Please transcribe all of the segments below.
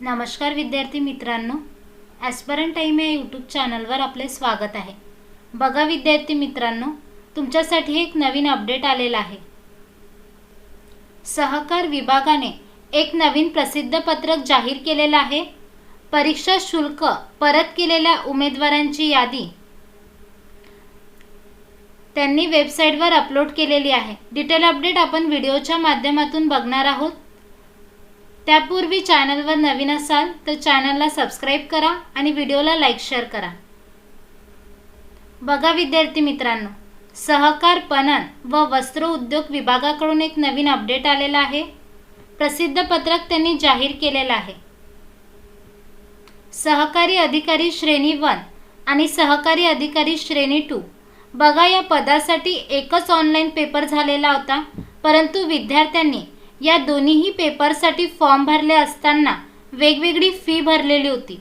नमस्कार विद्यार्थी मित्रांनो ॲस्परन टाईम या यूट्यूब चॅनलवर आपले स्वागत आहे. बघा विद्यार्थी मित्रांनो तुमच्यासाठी एक नवीन अपडेट आलेला आहे. सहकार विभागाने एक नवीन प्रसिद्ध पत्रक जाहीर केलेलं आहे. परीक्षा शुल्क परत केलेल्या उमेदवारांची यादी. त्यांनी वेबसाईटवर अपलोड केलेली आहे. डिटेल अपडेट आपण व्हिडिओच्या माध्यमातून बघणार आहोत. त्यापूर्वी चॅनलवर नवीन असाल तर चॅनलला सबस्क्राईब करा आणि व्हिडिओला लाईक शेअर करा. बघा विद्यार्थी मित्रांनो सहकार पणन व वस्त्र उद्योग विभागाकडून एक नवीन अपडेट आलेला आहे. प्रसिद्ध पत्रक त्यांनी जाहीर केलेलं आहे. सहकारी अधिकारी श्रेणी वन आणि सहकारी अधिकारी श्रेणी टू बघा या पदासाठी एकच ऑनलाईन पेपर झालेला होता परंतु विद्यार्थ्यांनी या दोन्हीही पेपरसाठी फॉर्म भरले असताना वेगवेगळी फी भरलेली होती.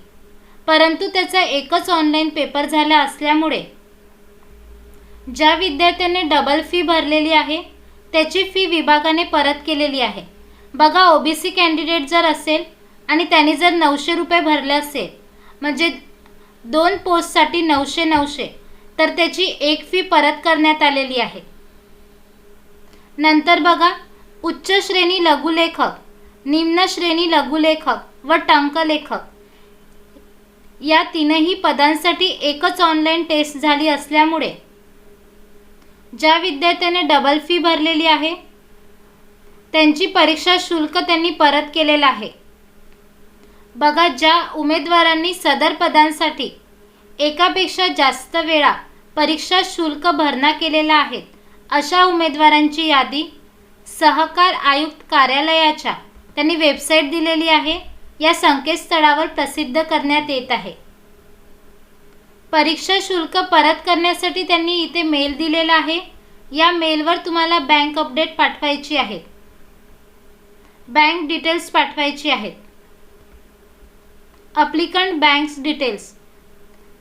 परंतु त्याचा एकच ऑनलाईन पेपर झाला असल्यामुळे ज्या विद्यार्थ्याने डबल फी भरलेली आहे त्याची फी विभागाने परत केलेली आहे. बघा ओ बी सी कॅन्डिडेट जर असेल आणि त्यांनी जर नऊशे रुपये भरले असेल म्हणजे दोन पोस्टसाठी नऊशे नऊशे तर त्याची एक फी परत करण्यात आलेली आहे. नंतर बघा उच्च श्रेणी लघुलेखक निम्न श्रेणी लघुलेखक व टंकलेखक. या तीनही पदांसाठी एकच ऑनलाईन टेस्ट झाली असल्यामुळे ज्या विद्यार्थ्याने डबल फी भरलेली आहे त्यांची परीक्षा शुल्क त्यांनी परत केलेलं आहे. बघा ज्या उमेदवारांनी सदर पदांसाठी एकापेक्षा जास्त वेळा परीक्षा शुल्क भरणा केलेला आहे अशा उमेदवारांची यादी सहकार आयुक्त कार्यालयाच्या त्यांनी वेबसाईट दिलेली आहे. या संकेतस्थळावर प्रसिद्ध करण्यात येत आहे. परीक्षा शुल्क परत करण्यासाठी त्यांनी इथे मेल दिलेला आहे. या मेलवर तुम्हाला बँक अपडेट पाठवायची आहे. बँक डिटेल्स पाठवायची आहेत. Applicant banks details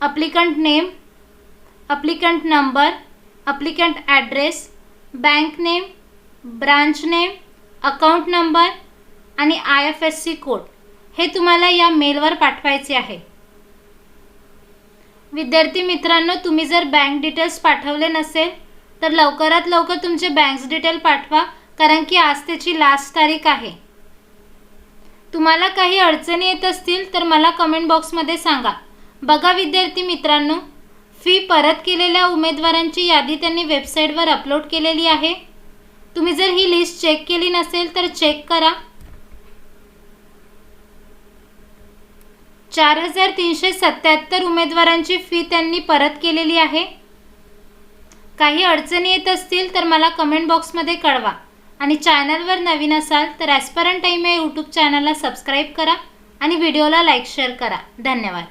applicant name applicant number applicant address bank name branch name account number आणि I F S C code हे तुम्हाला या मेलवर पाठवायचे आहे. विद्यार्थी मित्रांनो तुम्ही जर बँक डिटेल्स पाठवले नसेल तर लवकरात लवकर तुमचे बँक डिटेल पाठवा कारण की आज त्याची लास्ट तारीख आहे. तुम्हाला काही अडचणी येत असतील तर मला कमेंट बॉक्समध्ये सांगा. बघा विद्यार्थी मित्रांनो फी परत केलेल्या उमेदवारांची यादी त्यांनी वेबसाईटवर अपलोड केलेली आहे. तुम्ही जर ही लिस्ट चेक केली नसेल तर चेक करा. चार हजार तीनशे सत्याहत्तर उमेदवारांची फी त्यांनी परत केलेली आहे. काही अडचणी येत असतील तर मला कमेंट बॉक्समध्ये कळवा. आणि चॅनलवर नवीन असाल तर ॲस्परंट टाईम या यूट्यूब चॅनलला सबस्क्राईब करा आणि व्हिडिओला लाईक शेअर करा. धन्यवाद.